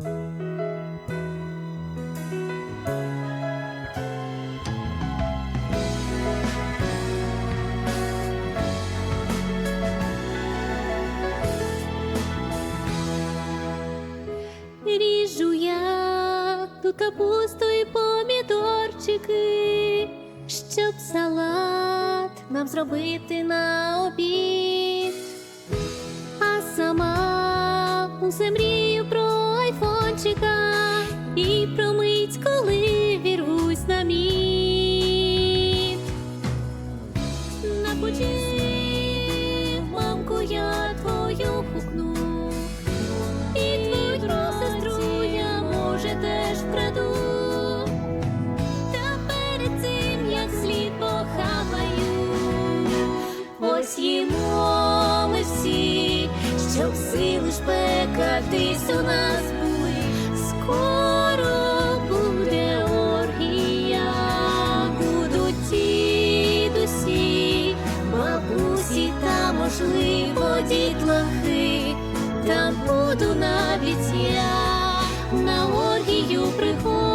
Ріжу я тут капусту і помідорчики, щоб салат нам зробити на обід. А сама усе мрію про і про мить, коли вірусь на міт. На путі, мамку, я твою хукну. І твою сестру я може теж вкраду. Та перед цим як слід похапаю. Ось їмо ми всі, щоб сили шпекатись у нас можливо, дітлахи, та буду навіть я на оргію приходжу.